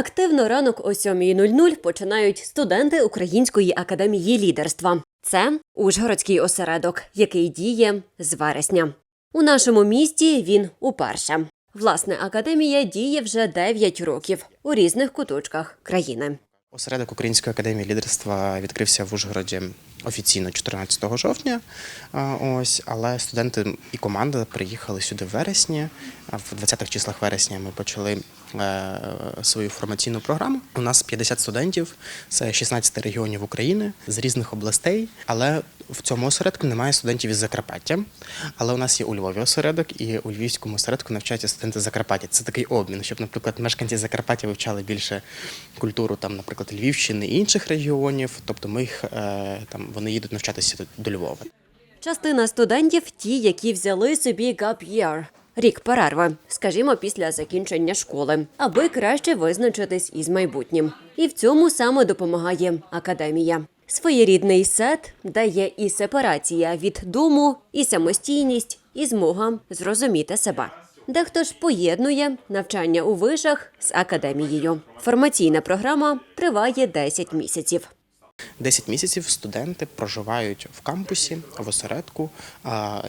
Активно ранок о 7.00 починають студенти Української академії лідерства. Це Ужгородський осередок, який діє з вересня. У нашому місті він уперше. Власне, академія діє вже 9 років у різних куточках країни. Осередок Української академії лідерства відкрився в Ужгороді офіційно 14 жовтня. Ось, але студенти і команда приїхали сюди в вересні. В 20-х числах вересня ми почали е, свою формаційну програму. У нас 50 студентів, це 16 регіонів України з різних областей. Але в цьому осередку немає студентів із Закарпаття. Але у нас є у Львові осередок, і у Львівському осередку навчаються студенти Закарпаття. Це такий обмін, щоб, наприклад, мешканці Закарпаття вивчали більше культуру, там, наприклад, Львівщини і інших регіонів. Тобто ми їх е, там вони їдуть навчатися до- Львова. Частина студентів ті, які взяли собі gap year – рік перерви, скажімо, після закінчення школи, аби краще визначитись із майбутнім. І в цьому саме допомагає академія. Своєрідний сет дає і сепарація від дому, і самостійність, і змога зрозуміти себе. Дехто ж поєднує навчання у вишах з академією. Формаційна програма триває 10 місяців. 10 місяців студенти проживають в кампусі, в осередку,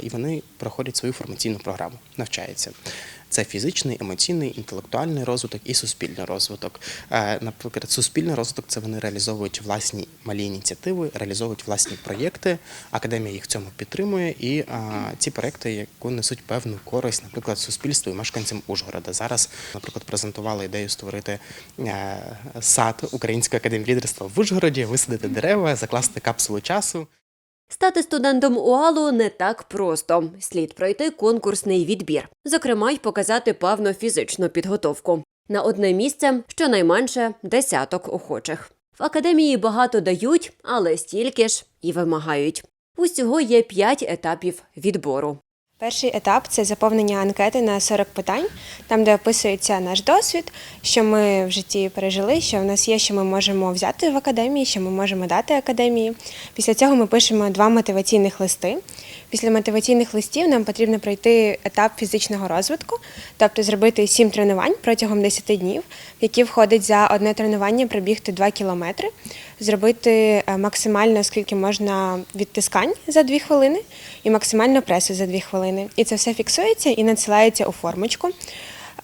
і вони проходять свою формаційну програму, навчаються. Це фізичний, емоційний, інтелектуальний розвиток і суспільний розвиток. Е, Наприклад, суспільний розвиток це вони реалізовують власні малі ініціативи, реалізовують власні проєкти. Академія їх в цьому підтримує, і ці проєкти, яку несуть певну користь, наприклад, суспільству і мешканцям Ужгорода. Зараз, наприклад, презентували ідею створити е, сад Української академії лідерства в Ужгороді, висадити дерева, закласти капсулу часу. Стати студентом УАЛу не так просто. Слід пройти конкурсний відбір, зокрема, й показати певну фізичну підготовку. На одне місце щонайменше десяток охочих. В академії багато дають, але стільки ж і вимагають. Усього є п'ять етапів відбору. Перший етап це заповнення анкети на 40 питань, там, де описується наш досвід, що ми в житті пережили, що в нас є, що ми можемо взяти в академії, що ми можемо дати академії. Після цього ми пишемо два мотиваційних листи. Після мотиваційних листів нам потрібно пройти етап фізичного розвитку, тобто зробити сім тренувань протягом 10 днів, в які входить за одне тренування пробігти 2 кілометри, зробити е, максимально скільки можна відтискань за 2 хвилини і максимально пресу за 2 хвилини. І це все фіксується і надсилається у формочку.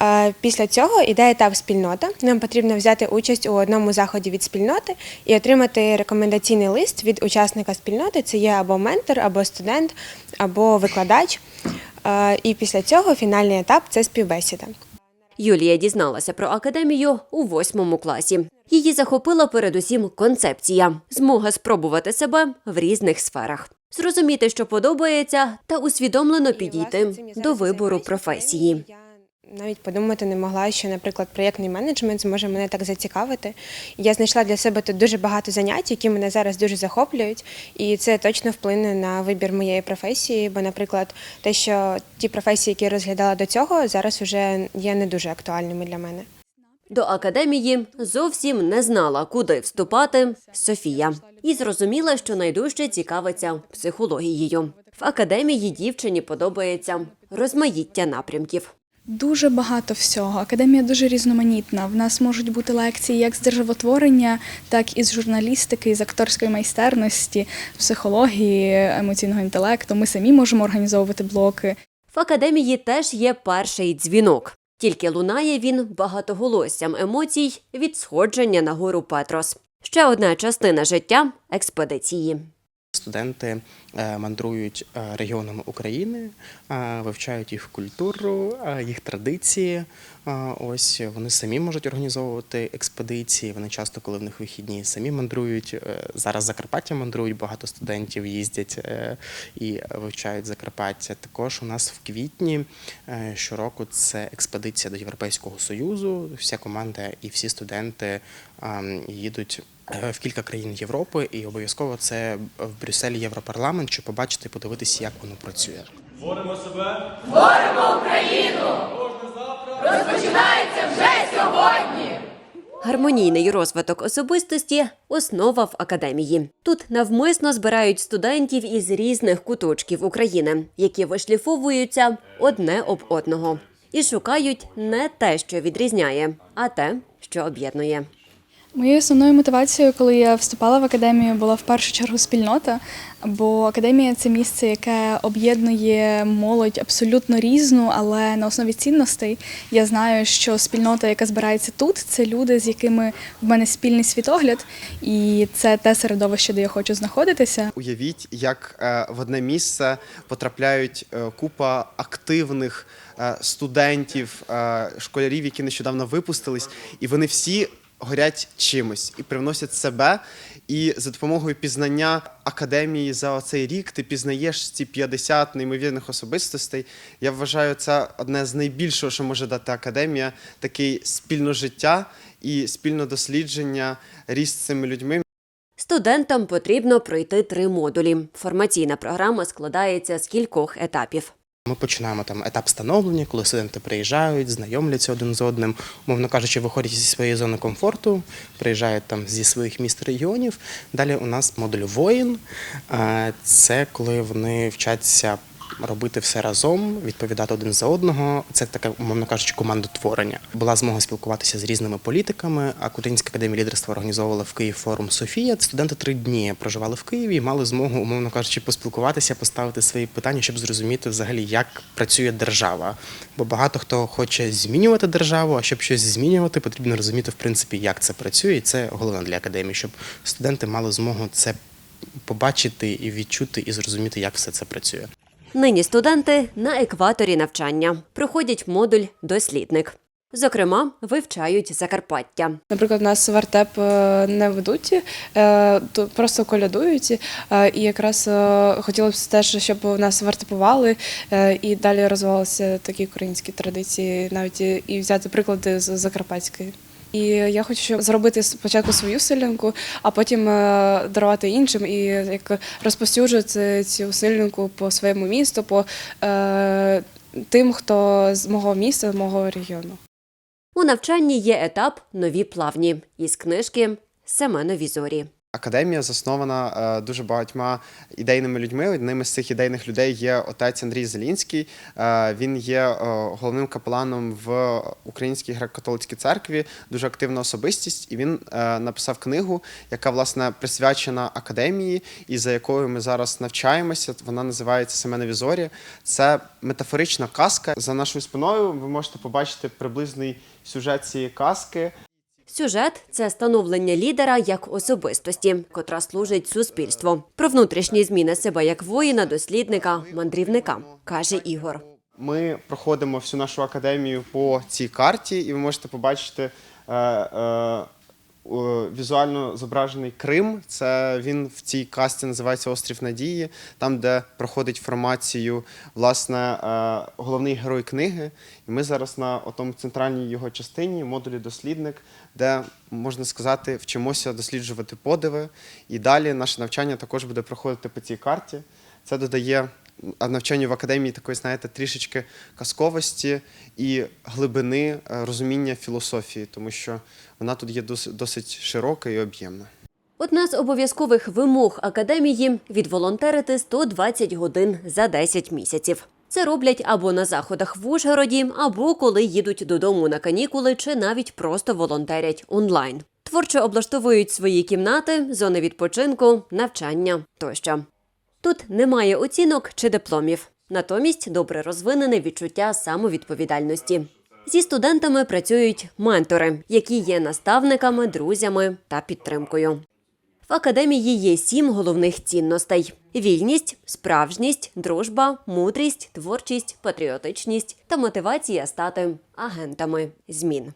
Е, Після цього йде етап спільнота. Нам потрібно взяти участь у одному заході від спільноти і отримати рекомендаційний лист від учасника спільноти. Це є або ментор, або студент, або викладач. Е, І після цього фінальний етап це співбесіда. Юлія дізналася про академію у восьмому класі. Її захопила передусім концепція змога спробувати себе в різних сферах, зрозуміти, що подобається, та усвідомлено підійти до вибору професії. Навіть подумати не могла, що, наприклад, проєктний менеджмент зможе мене так зацікавити. Я знайшла для себе тут дуже багато занять, які мене зараз дуже захоплюють, і це точно вплине на вибір моєї професії. Бо, наприклад, те, що ті професії, які я розглядала до цього, зараз вже є не дуже актуальними для мене. До академії зовсім не знала, куди вступати Софія, і зрозуміла, що найдужче цікавиться психологією. В академії дівчині подобається розмаїття напрямків. Дуже багато всього. Академія дуже різноманітна. В нас можуть бути лекції як з державотворення, так і з журналістики, з акторської майстерності, психології, емоційного інтелекту. Ми самі можемо організовувати блоки. В академії теж є перший дзвінок. Тільки лунає він багатоголоссям емоцій від сходження на гору Петрос. Ще одна частина життя експедиції. Студенти е, мандрують е, регіонами України, е, вивчають їх культуру, їх традиції. Ось вони самі можуть організовувати експедиції. Вони часто, коли в них вихідні, самі мандрують. Зараз Закарпаття мандрують, багато студентів їздять і вивчають Закарпаття. Також у нас в квітні щороку це експедиція до Європейського Союзу. Вся команда і всі студенти ем, їдуть в кілька країн Європи, і обов'язково це в Брюсселі Європарламент, щоб побачити подивитися, як воно працює. Творимо себе. творимо Україну. Розпочинається вже сьогодні. Гармонійний розвиток особистості основа в академії. Тут навмисно збирають студентів із різних куточків України, які вишліфовуються одне об одного, і шукають не те, що відрізняє, а те, що об'єднує. Моєю основною мотивацією, коли я вступала в академію, була в першу чергу спільнота. Бо академія це місце, яке об'єднує молодь абсолютно різну, але на основі цінностей я знаю, що спільнота, яка збирається тут, це люди, з якими в мене спільний світогляд, і це те середовище, де я хочу знаходитися. Уявіть, як е, в одне місце потрапляють е, купа активних е, студентів, школярів, які нещодавно випустились, і вони всі горять чимось і привносять себе. І за допомогою пізнання академії за цей рік ти пізнаєш ці 50 неймовірних особистостей. Я вважаю, це одне з найбільшого, що може дати академія, такий спільне життя і спільне дослідження, ріст цими людьми. Студентам потрібно пройти три модулі. Формаційна програма складається з кількох етапів. Ми починаємо там етап становлення, коли студенти приїжджають, знайомляться один з одним, умовно кажучи, виходять зі своєї зони комфорту, приїжджають там зі своїх міст регіонів. Далі у нас модуль воїн. Е, Це коли вони вчаться робити все разом, відповідати один за одного. Це таке, умовно кажучи, командотворення. Була змога спілкуватися з різними політиками. А Українська академія лідерства організовувала в Київ форум Софія. Студенти три дні проживали в Києві і мали змогу, умовно кажучи, поспілкуватися, поставити свої питання, щоб зрозуміти взагалі, як працює держава. Бо багато хто хоче змінювати державу, а щоб щось змінювати, потрібно розуміти, в принципі, як це працює. І це головне для академії, щоб студенти мали змогу це побачити і відчути, і зрозуміти, як все це працює. Нині студенти на екваторі навчання проходять модуль дослідник. Зокрема, вивчають Закарпаття. Наприклад, нас вертеп е, не ведуть, е, то просто колядують. Е, І якраз хотілося б теж, щоб нас вертепували е, і далі розвивалися такі українські традиції, навіть і взяти приклади з Закарпатської. І я хочу зробити спочатку свою силянку, а потім е, дарувати іншим і як розпосюджувати цю силянку по своєму місту, по е, тим, хто з мого міста, з мого регіону. У навчанні є етап нові плавні із книжки Семенові зорі. Академія заснована е, дуже багатьма ідейними людьми. Одним із цих ідейних людей є отець Андрій Зелінський. Е, Він є е, головним капеланом в Українській греко-католицькій церкві, дуже активна особистість. І він написав книгу, яка власне присвячена академії, і за якою ми зараз навчаємося. Вона називається Семенові зорі. Це метафорична казка. За нашою спиною ви можете побачити приблизний сюжет цієї казки. Сюжет це становлення лідера як особистості, котра служить суспільству. Про внутрішні зміни себе як воїна, дослідника, мандрівника, каже Ігор. Ми проходимо всю нашу академію по цій карті, і ви можете побачити е, е, візуально зображений Крим. Це він в цій касті називається Острів Надії, там, де проходить формацію власне е, головний герой книги. І ми зараз на отому центральній його частині, модулі дослідник, де можна сказати, вчимося досліджувати подиви. І далі наше навчання також буде проходити по цій карті. Це додає а навчанню в академії такої, знаєте, трішечки казковості і глибини е, розуміння філософії, тому що вона тут є досить широка і об'ємна. Одна з обов'язкових вимог академії відволонтерити 120 годин за 10 місяців. Це роблять або на заходах в Ужгороді, або коли їдуть додому на канікули, чи навіть просто волонтерять онлайн. Творчо облаштовують свої кімнати, зони відпочинку, навчання тощо. Тут немає оцінок чи дипломів, натомість добре розвинене відчуття самовідповідальності. Зі студентами працюють ментори, які є наставниками, друзями та підтримкою. В академії є сім головних цінностей: вільність, справжність, дружба, мудрість, творчість, патріотичність та мотивація стати агентами змін.